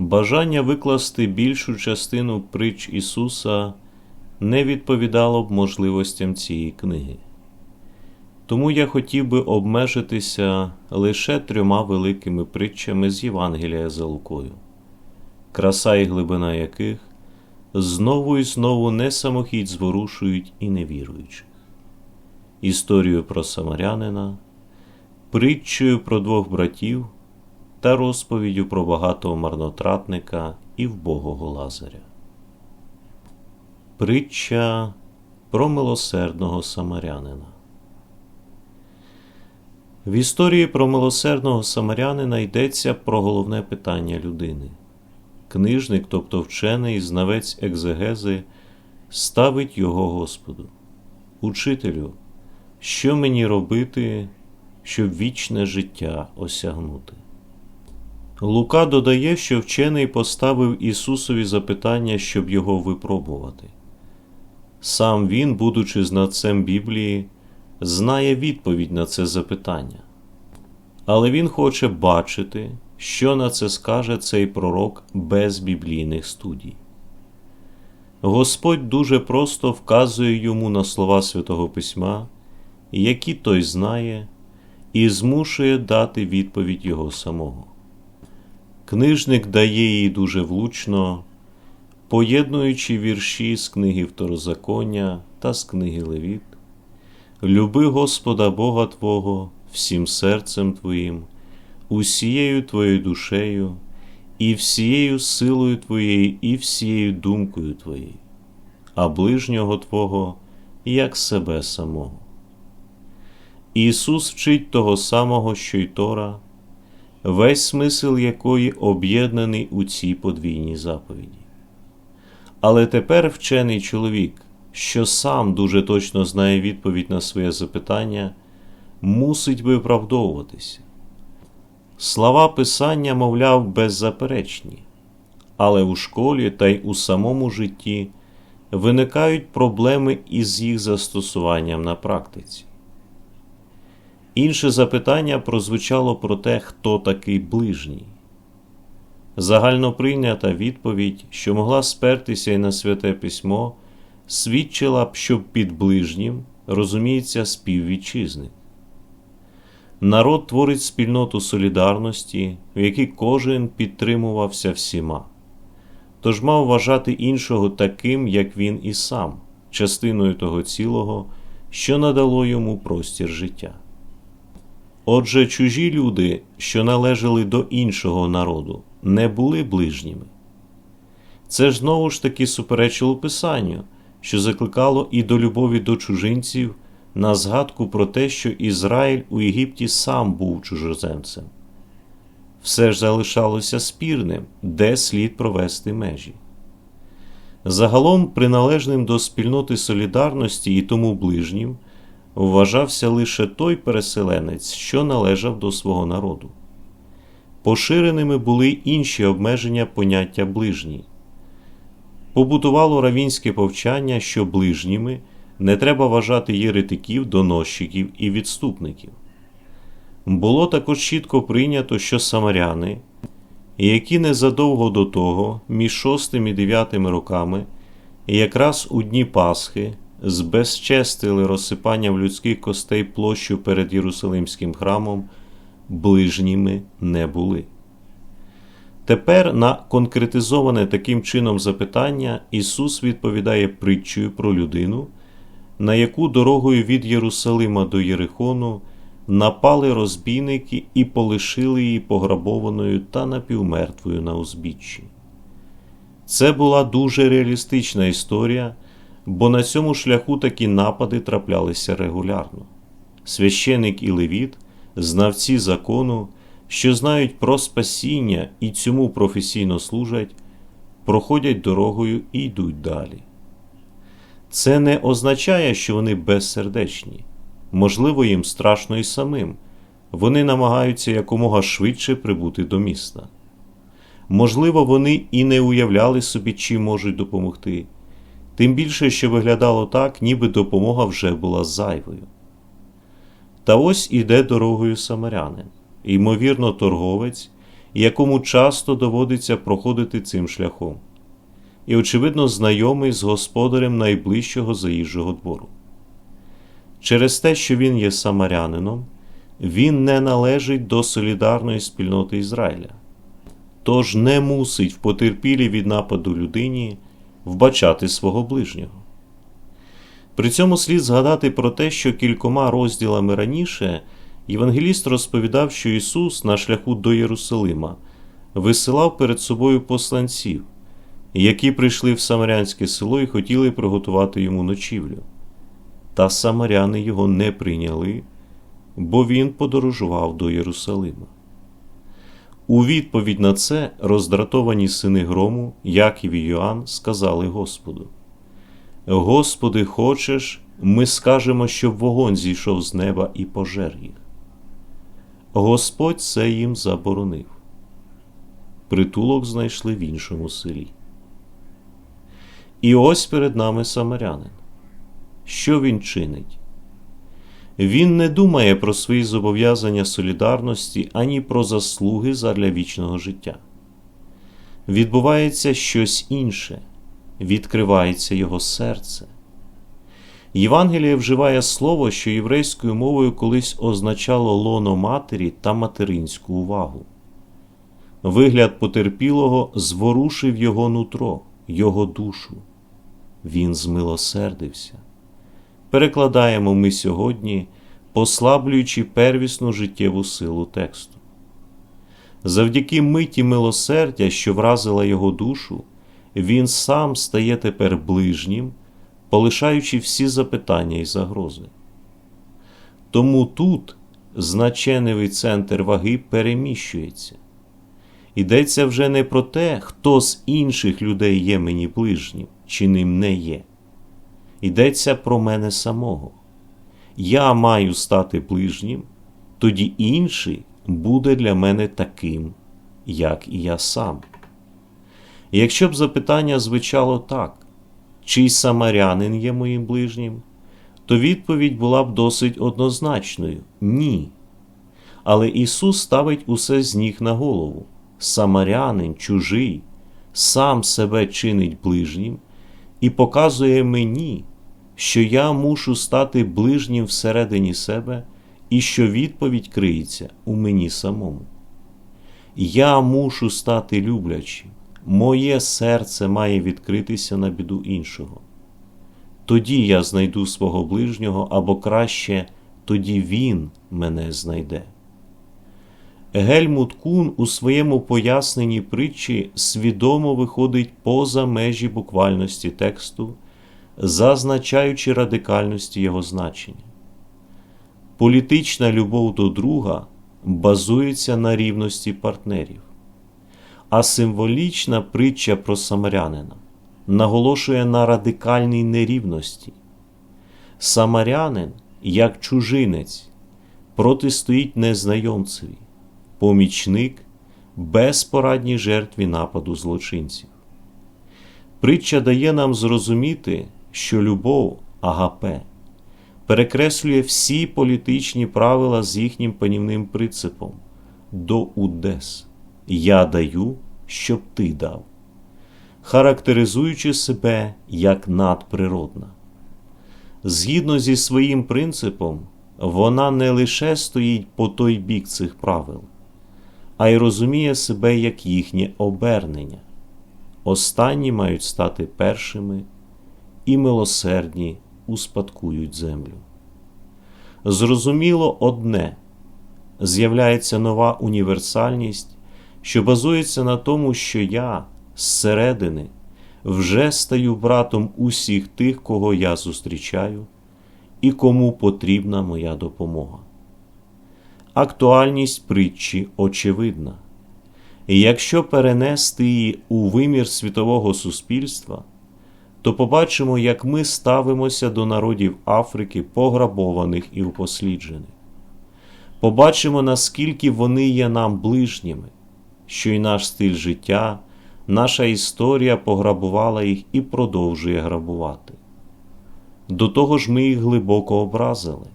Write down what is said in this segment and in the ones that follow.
Бажання викласти більшу частину притч Ісуса не відповідало б можливостям цієї книги. Тому я хотів би обмежитися лише трьома великими притчами з Євангелія за Лукою, краса і глибина яких знову і знову не самохідь зворушують і невіруючих. Історію про самарянина, притчею про двох братів та розповіддю про багатого марнотратника і вбогого Лазаря. Притча про милосердного самарянина. В історії про милосердного самарянина йдеться про головне питання людини. Книжник, тобто вчений, знавець екзегези, ставить його Господу. Учителю, що мені робити, щоб вічне життя осягнути? Лука додає, що вчений поставив Ісусові запитання, щоб його випробувати. Сам він, будучи знавцем Біблії, знає відповідь на це запитання. Але він хоче бачити, що на це скаже цей пророк без біблійних студій. Господь дуже просто вказує йому на слова Святого Письма, які той знає, і змушує дати відповідь його самого. Книжник дає її дуже влучно, поєднуючи вірші з книги Второзаконня та з книги Левіт. Люби Господа Бога Твого всім серцем Твоїм, усією Твоєю душею, і всією силою Твоєю, і всією думкою Твоєю, а ближнього Твого як себе самого. Ісус вчить того самого, що й Тора, весь смисл якої об'єднаний у цій подвійній заповіді. Але тепер вчений чоловік, що сам дуже точно знає відповідь на своє запитання, мусить виправдовуватися. Слова Писання, мовляв, беззаперечні, але у школі та й у самому житті виникають проблеми із їх застосуванням на практиці. Інше запитання прозвучало про те, хто такий ближній. Загальноприйнята відповідь, що могла спертися й на святе письмо, свідчила б, що під ближнім розуміється співвітчизник. Народ творить спільноту солідарності, в якій кожен підтримувався всіма, тож мав вважати іншого таким, як він і сам, частиною того цілого, що надало йому простір життя. Отже, чужі люди, що належали до іншого народу, не були ближніми. Це ж знову ж таки суперечило Писанню, що закликало і до любові до чужинців на згадку про те, що Ізраїль у Єгипті сам був чужоземцем. Все ж залишалося спірним, де слід провести межі. Загалом, приналежним до спільноти солідарності і тому ближнім, вважався лише той переселенець, що належав до свого народу. Поширеними були інші обмеження поняття ближній. Побудувало равінське повчання, що ближніми не треба вважати єретиків, доносчиків і відступників. Було також чітко прийнято, що самаряни, які незадовго до того, між шостим і дев'ятими роками, якраз у дні Пасхи, збезчестили розсипанням людських костей площу перед Єрусалимським храмом, ближніми не були. Тепер на конкретизоване таким чином запитання Ісус відповідає притчею про людину, на яку дорогою від Єрусалима до Єрихону напали розбійники і полишили її пограбованою та напівмертвою на узбіччі. Це була дуже реалістична історія, бо на цьому шляху такі напади траплялися регулярно. Священик і левіт, знавці закону, що знають про спасіння і цьому професійно служать, проходять дорогою і йдуть далі. Це не означає, що вони безсердечні. Можливо, їм страшно і самим. Вони намагаються якомога швидше прибути до міста. Можливо, вони і не уявляли собі, чим можуть допомогти, тим більше, що виглядало так, ніби допомога вже була зайвою. Та ось іде дорогою самарянин, ймовірно, торговець, якому часто доводиться проходити цим шляхом, і, очевидно, знайомий з господарем найближчого заїжджого двору. Через те, що він є самарянином, він не належить до солідарної спільноти Ізраїля, тож не мусить в потерпілі від нападу людині вбачати свого ближнього. При цьому слід згадати про те, що кількома розділами раніше Євангеліст розповідав, що Ісус на шляху до Єрусалима висилав перед собою посланців, які прийшли в Самарянське село і хотіли приготувати йому ночівлю. Та самаряни його не прийняли, бо він подорожував до Єрусалима. У відповідь на це роздратовані сини грому, Яків і Йоанн, сказали Господу: Господи, хочеш, ми скажемо, щоб вогонь зійшов з неба і пожер їх. Господь це їм заборонив. Притулок знайшли в іншому селі. І ось перед нами самарянин. Що він чинить? Він не думає про свої зобов'язання солідарності ані про заслуги задля вічного життя. Відбувається щось інше, відкривається його серце. Євангеліє вживає слово, що єврейською мовою колись означало лоно матері та материнську увагу. Вигляд потерпілого зворушив його нутро, його душу. Він змилосердився. Перекладаємо ми сьогодні, послаблюючи первісну життєву силу тексту. Завдяки миті милосердя, що вразила його душу, він сам стає тепер ближнім, полишаючи всі запитання і загрози. Тому тут значеневий центр ваги переміщується. Йдеться вже не про те, хто з інших людей є мені ближнім, чи ним не є. Йдеться про мене самого. Я маю стати ближнім, тоді інший буде для мене таким, як і я сам. Якщо б запитання звучало так, чий самарянин є моїм ближнім, то відповідь була б досить однозначною ні. Але Ісус ставить усе з ніг на голову. Самарянин, чужий, сам себе чинить ближнім і показує мені, що я мушу стати ближнім всередині себе і що відповідь криється у мені самому. Я мушу стати люблячим, моє серце має відкритися на біду іншого. Тоді я знайду свого ближнього або краще, тоді він мене знайде. Гельмут Кун у своєму поясненні притчі свідомо виходить поза межі буквальності тексту, зазначаючи радикальності його значення. Політична любов до друга базується на рівності партнерів, а символічна притча про самарянина наголошує на радикальній нерівності. Самарянин, як чужинець, протистоїть незнайомцеві помічник безпорадній жертві нападу злочинців. Притча дає нам зрозуміти, що любов агапе перекреслює всі політичні правила з їхнім панівним принципом до удес Я даю, щоб ти дав, характеризуючи себе як надприродна. Згідно зі своїм принципом, вона не лише стоїть по той бік цих правил а й розуміє себе як їхнє обернення. Останні мають стати першими і милосердні успадкують землю. Зрозуміло одне з'являється нова універсальність, що базується на тому, що я зсередини вже стаю братом усіх тих, кого я зустрічаю, і кому потрібна моя допомога актуальність притчі очевидна. І якщо перенести її у вимір світового суспільства, то побачимо, як ми ставимося до народів Африки, пограбованих і упосліджених. Побачимо, наскільки вони є нам ближніми, що й наш стиль життя, наша історія пограбувала їх і продовжує грабувати. До того ж, ми їх глибоко образили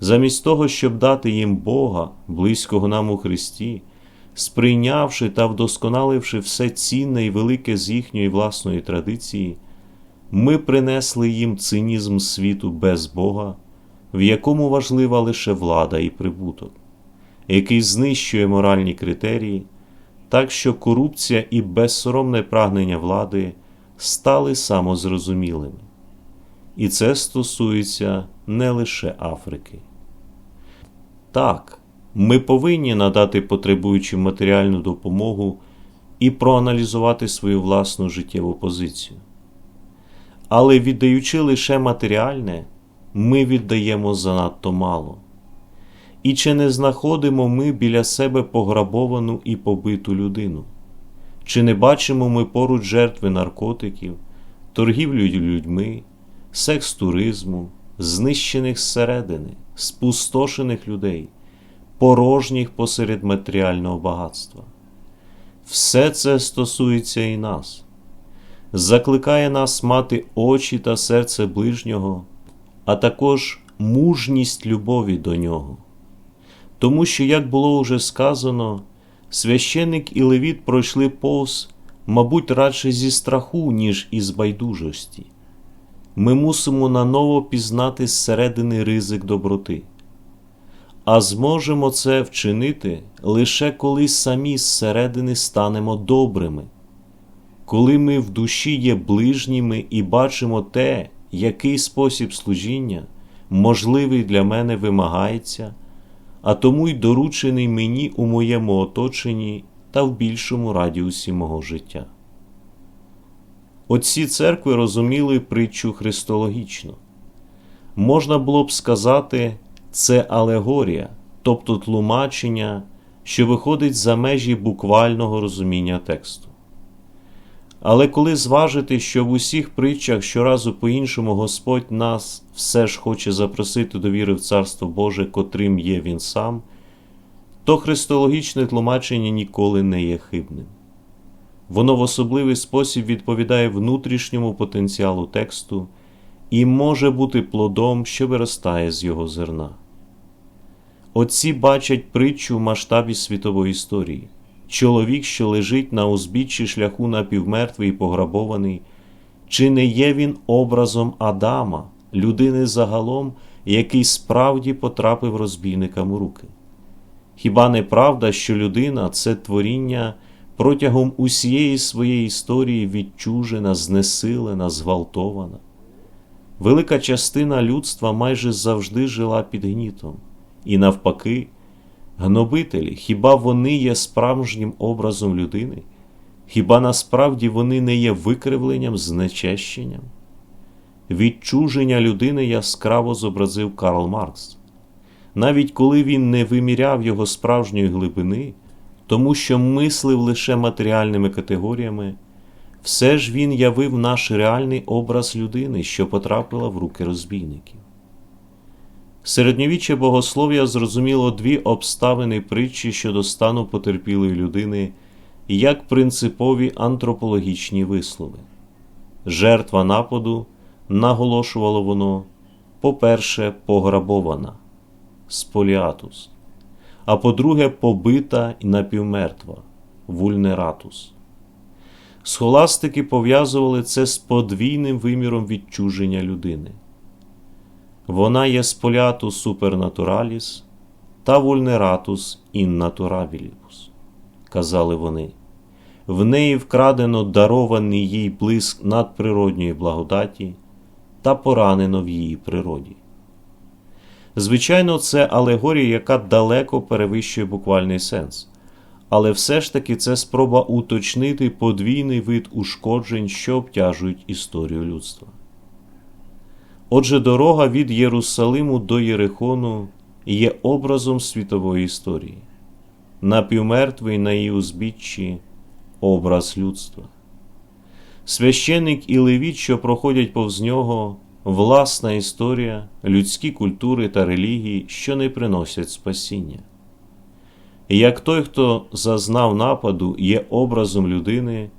замість того, щоб дати їм Бога, близького нам у Христі, сприйнявши та вдосконаливши все цінне і велике з їхньої власної традиції, ми принесли їм цинізм світу без Бога, в якому важлива лише влада і прибуток, який знищує моральні критерії, так що корупція і безсоромне прагнення влади стали самозрозумілими. І це стосується не лише Африки. Так, ми повинні надати потребуючим матеріальну допомогу і проаналізувати свою власну життєву позицію. Але віддаючи лише матеріальне, ми віддаємо занадто мало. І чи не знаходимо ми біля себе пограбовану і побиту людину? Чи не бачимо ми поруч жертви наркотиків, торгівлю людьми, секс туризму, знищених зсередини, спустошених людей, порожніх посеред матеріального багатства? Все це стосується і нас, закликає нас мати очі та серце ближнього, а також мужність любові до нього. Тому що, як було уже сказано, священик і левіт пройшли повз, мабуть, радше зі страху, ніж із байдужості. Ми мусимо наново пізнати зсередини ризик доброти, а зможемо це вчинити лише коли самі зсередини станемо добрими, коли ми в душі є ближніми і бачимо те, який спосіб служіння можливий для мене вимагається а тому й доручений мені у моєму оточенні та в більшому радіусі мого життя. Отці церкви розуміли притчу христологічно. Можна було б сказати, це алегорія, тобто тлумачення, що виходить за межі буквального розуміння тексту. Але коли зважити, що в усіх притчах щоразу по-іншому Господь нас все ж хоче запросити до віри в Царство Боже, котрим є Він сам, то христологічне тлумачення ніколи не є хибним. Воно в особливий спосіб відповідає внутрішньому потенціалу тексту і може бути плодом, що виростає з його зерна. Отці бачать притчу в масштабі світової історії чоловік, що лежить на узбіччі шляху напівмертвий і пограбований, чи не є він образом Адама, людини загалом, який справді потрапив розбійникам у руки? Хіба не правда, що людина це творіння протягом усієї своєї історії відчужена, знесилена, зґвалтована? Велика частина людства майже завжди жила під гнітом, і навпаки, Гнобителі, хіба вони є справжнім образом людини? Хіба насправді вони не є викривленням, знечещенням? Відчуження людини яскраво зобразив Карл Маркс. Навіть коли він не виміряв його справжньої глибини, тому що мислив лише матеріальними категоріями, все ж він явив наш реальний образ людини, що потрапила в руки розбійників. Середньовіччя богослов'я зрозуміло дві обставини притчі щодо стану потерпілої людини як принципові антропологічні вислови. Жертва нападу, наголошувало воно, по-перше, пограбована споліатус, а по-друге, побита і напівмертва вульнератус. Схоластики пов'язували це з подвійним виміром відчуження людини. Вона є сполятус супернатураліс та вульнератус іннатурабілібус, казали вони. В неї вкрадено дарований їй блиск надприродньої благодаті та поранено в її природі. Звичайно, це алегорія, яка далеко перевищує буквальний сенс, але все ж таки це спроба уточнити подвійний вид ушкоджень, що обтяжують історію людства. Отже, дорога від Єрусалиму до Єрихону є образом світової історії, напівмертвий на її узбіччі образ людства. Священник і левіт, що проходять повз нього, власна історія, людські культури та релігії, що не приносять спасіння. Як той, хто зазнав нападу, є образом людини,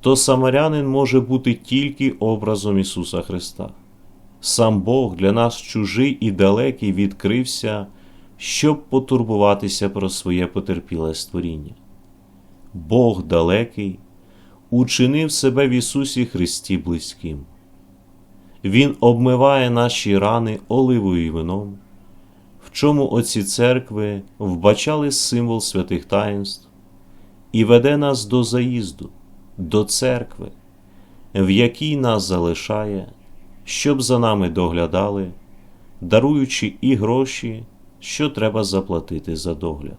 то самарянин може бути тільки образом Ісуса Христа сам Бог для нас чужий і далекий відкрився, щоб потурбуватися про своє потерпіле створіння. Бог далекий учинив себе в Ісусі Христі близьким. Він обмиває наші рани оливою і вином, в чому оці церкви вбачали символ святих таїнств і веде нас до заїзду, до церкви, в якій нас залишає, щоб за нами доглядали, даруючи і гроші, що треба заплатити за догляд.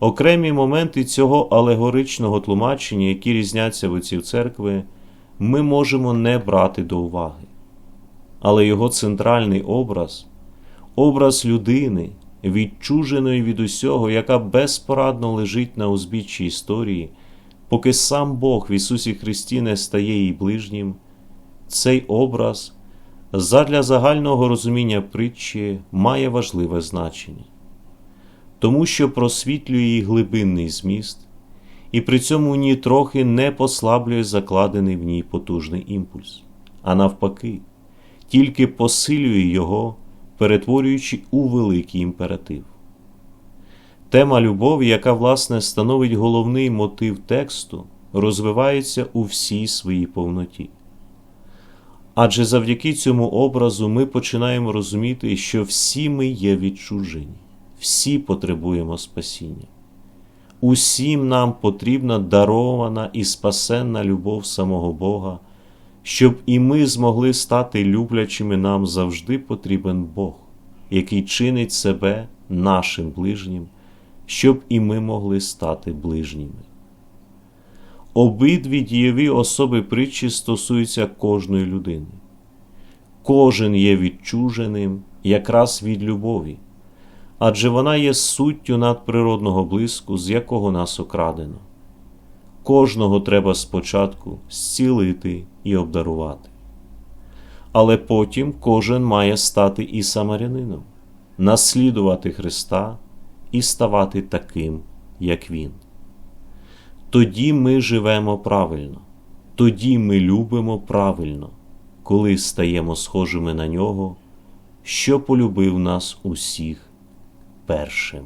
Окремі моменти цього алегоричного тлумачення, які різняться в отців церкви, ми можемо не брати до уваги. Але його центральний образ, образ людини, відчуженої від усього, яка безпорадно лежить на узбіччі історії, поки сам Бог в Ісусі Христі не стає їй ближнім, цей образ задля загального розуміння притчі має важливе значення, тому що просвітлює її глибинний зміст, і при цьому ні трохи не послаблює закладений в ній потужний імпульс, а навпаки, тільки посилює його, перетворюючи у великий імператив. Тема любові, яка, власне, становить головний мотив тексту, розвивається у всій своїй повноті. Адже завдяки цьому образу ми починаємо розуміти, що всі ми є відчужені, всі потребуємо спасіння. Усім нам потрібна дарована і спасенна любов самого Бога, щоб і ми змогли стати люблячими нам завжди потрібен Бог, який чинить себе нашим ближнім, щоб і ми могли стати ближніми. Обидві дієві особи притчі стосуються кожної людини. Кожен є відчуженим якраз від любові, адже вона є суттю надприродного блиску, з якого нас окрадено. Кожного треба спочатку зцілити і обдарувати. Але потім кожен має стати і самарянином, наслідувати Христа і ставати таким, як Він. Тоді ми живемо правильно, тоді ми любимо правильно, коли стаємо схожими на нього, що полюбив нас усіх першим.